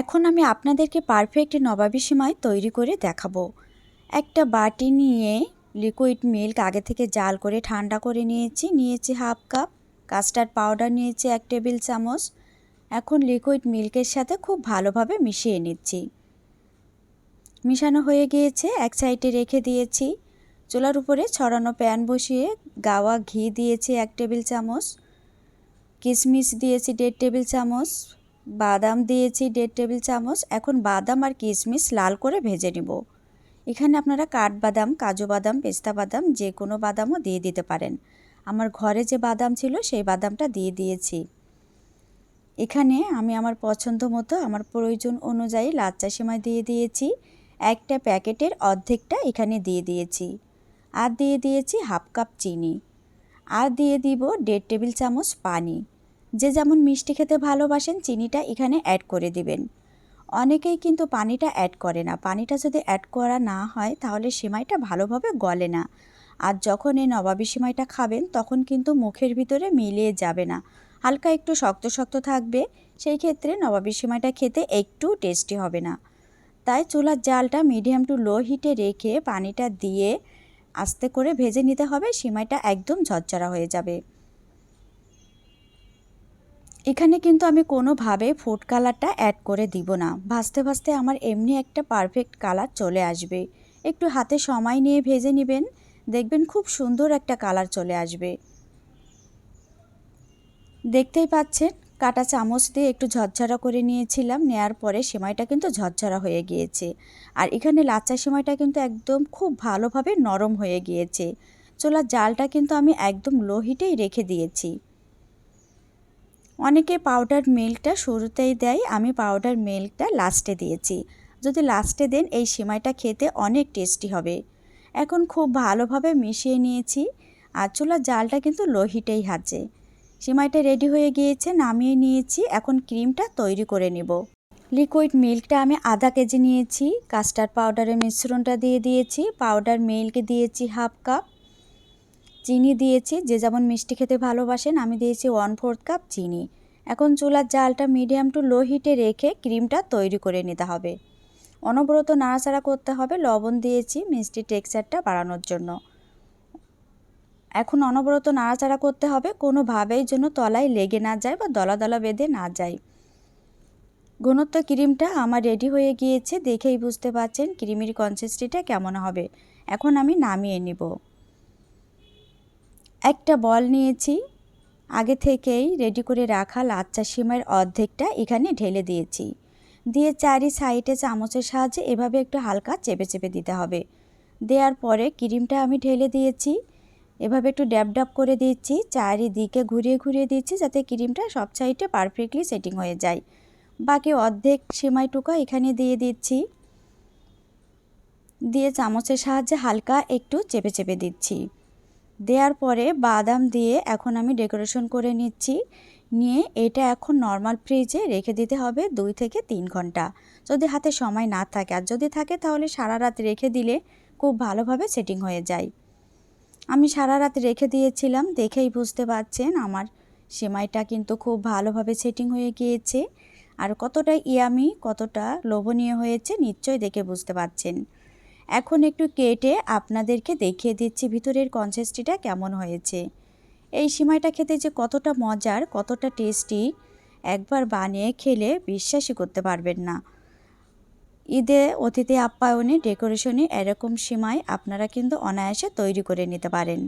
এখন আমি আপনাদেরকে পারফেক্ট নবাবি সিমাই তৈরি করে দেখাবো। একটা বাটি নিয়ে লিকুইড মিল্ক আগে থেকে জাল করে ঠান্ডা করে নিয়েছি। নিয়েছি হাফ কাপ কাস্টার্ড পাউডার নিয়েছি এক টেবিল চামচ। এখন লিকুইড মিল্কের সাথে খুব ভালোভাবে মিশিয়ে নিচ্ছি। মিশানো হয়ে গিয়েছে, এক সাইডে রেখে দিয়েছি। চুলার উপরে ছড়ানো প্যান বসিয়ে গাওয়া ঘি দিয়েছি এক টেবিল চামচ। কিশমিশ দিয়েছি দেড় টেবিল চামচ। বাদাম দিয়েছি দেড় টেবিল চামচ। এখন বাদাম আর কিশমিশ লাল করে ভেজে নিব। এখানে আপনারা কাঠবাদাম, কাজু বাদাম, পেস্তা বাদাম যে কোনো বাদামও দিয়ে দিতে পারেন। আমার ঘরে যে বাদাম ছিল সেই বাদামটা দিয়ে দিয়েছি। এখানে আমি আমার পছন্দ মতো আমার প্রয়োজন অনুযায়ী লাচ্চা সেমাই দিয়ে দিয়েছি। একটা প্যাকেটের অর্ধেকটা এখানে দিয়ে দিয়েছি। আর দিয়ে দিয়েছি হাফ কাপ চিনি। আর দিয়ে দিব দেড় টেবিল চামচ পানি। যে যেমন মিষ্টি খেতে ভালোবাসেন, চিনিটা এখানে অ্যাড করে দিবেন। অনেকেই কিন্তু পানিটা অ্যাড করে না। পানিটা যদি অ্যাড করা না হয়, তাহলে সেমাইটা ভালোভাবে গলে না। আর যখন এই নবাবি সেমাইটা খাবেন, তখন কিন্তু মুখের ভিতরে মিলিয়ে যাবে না। হালকা একটু শক্ত শক্ত থাকবে, সেই ক্ষেত্রে নবাবি সেমাইটা খেতে একটু টেস্টি হবে না। তাই চুলার জালটা মিডিয়াম টু লো হিটে রেখে পানিটা দিয়ে আস্তে করে ভেজে নিতে হবে, সিমাইটা একদম ঝরঝরা হয়ে যাবে। এখানে কিন্তু আমি কোনোভাবে ফুড কালারটা অ্যাড করে দিব না। ভাজতে ভাজতে আমার এমনি একটা পারফেক্ট কালার চলে আসবে। একটু হাতে সময় নিয়ে ভেজে নেবেন, দেখবেন খুব সুন্দর একটা কালার চলে আসবে। দেখতেই পাচ্ছেন, কাটা চামচ দিয়ে একটু ঝরঝরা করে নিয়েছিলাম, নেয়ার পরে সেমাইটা কিন্তু ঝরঝরা হয়ে গিয়েছে। আর এখানে লাচ্চা সেমাইটা কিন্তু একদম খুব ভালোভাবে নরম হয়ে গিয়েছে। চোলার জালটা কিন্তু আমি একদম লো হিটেই রেখে দিয়েছি। অনেকে পাউডার মিল্কটা শুরুতেই দেয়, আমি পাউডার মিল্কটা লাস্টে দিয়েছি। যদি লাস্টে দেন, এই সেমাইটা খেতে অনেক টেস্টি হবে। এখন খুব ভালোভাবে মিশিয়ে নিয়েছি, আর চুলার জালটা কিন্তু লো হিটেই হাজে সিমাইটা রেডি হয়ে গিয়েছে, নামিয়ে নিয়েছি, এখন ক্রিমটা তৈরি করে নেব। লিকুইড মিল্কটা আমি আধা কেজি নিয়েছি কাস্টার্ড পাউডারের মিশ্রণটা দিয়ে দিয়েছি পাউডার মিল্ক দিয়েছি হাফ কাপ চিনি দিয়েছি, যে যেমন মিষ্টি খেতে ভালোবাসেন, আমি দিয়েছি ওয়ান ফোর্থ কাপ চিনি। এখন চুলার জালটা মিডিয়াম টু লো হিটে রেখে ক্রিমটা তৈরি করে নিতে হবে। অনবরত নাড়াচাড়া করতে হবে, লবণ দিয়েছি মিষ্টি টেক্সচারটা বাড়ানোর জন্য। এখন অনবরত নাড়াচাড়া করতে হবে, কোনোভাবেই যেন তলায় লেগে না যায় বা দলা দলা বেঁধে না যায়। ঘনত্ব ক্রিমটা আমার রেডি হয়ে গিয়েছে, দেখেই বুঝতে পারছেন ক্রিমের কনসিস্টেন্সিটা কেমন হবে। এখন আমি নামিয়ে নিব। একটা বল নিয়েছি, আগে থেকেই রেডি করে রাখা লাচ্চা সিমের অর্ধেকটা এখানে ঢেলে দিয়েছি। দিয়ে চারি সাইডে চামচের সাহায্যে এভাবে একটু হালকা চেপে চেপে দিতে হবে। দেওয়ার পরে ক্রিমটা আমি ঢেলে দিয়েছি, এভাবে একটু ড্যাব ড্যাব করে দিচ্ছি চারিদিকে ঘুরিয়ে ঘুরিয়ে দিচ্ছি যাতে ক্রিমটা সব সাইডে পারফেক্টলি সেটিং হয়ে যায়। বাকি অর্ধেক সেমাইটুকা এখানে দিয়ে দিচ্ছি। দিয়ে চামচের সাহায্যে হালকা একটু চেপে চেপে দিচ্ছি। দেওয়ার পরে বাদাম দিয়ে এখন আমি ডেকোরেশন করে নিচ্ছি। নিয়ে এটা এখন নর্মাল ফ্রিজে রেখে দিতে হবে দুই থেকে তিন ঘণ্টা। যদি হাতে সময় না থাকে, আর যদি থাকে তাহলে সারা রাত রেখে দিলে খুব ভালোভাবে সেটিং হয়ে যায়। আমি সারা রাত রেখে দিয়েছিলাম, দেখেই বুঝতে পারছেন আমার সেমাইটা কিন্তু খুব ভালোভাবে সেটিং হয়ে গিয়েছে। আর কতটা ইয়ামি, কতটা লোভনীয় হয়েছে, নিশ্চয়ই দেখে বুঝতে পারছেন। এখন একটু কেটে আপনাদেরকে দেখিয়ে দিচ্ছি ভিতরের কনসিস্টিটা কেমন হয়েছে। এই সিমাইটা খেতে যে কতটা মজার, কতটা টেস্টি, একবার বানিয়ে খেলে বিশ্বাসই করতে পারবেন না। ঈদে অতিথি আপ্যায়নে, ডেকোরেশনে এরকম সিমাই আপনারা কিন্তু অনায়াসে তৈরি করে নিতে পারেন।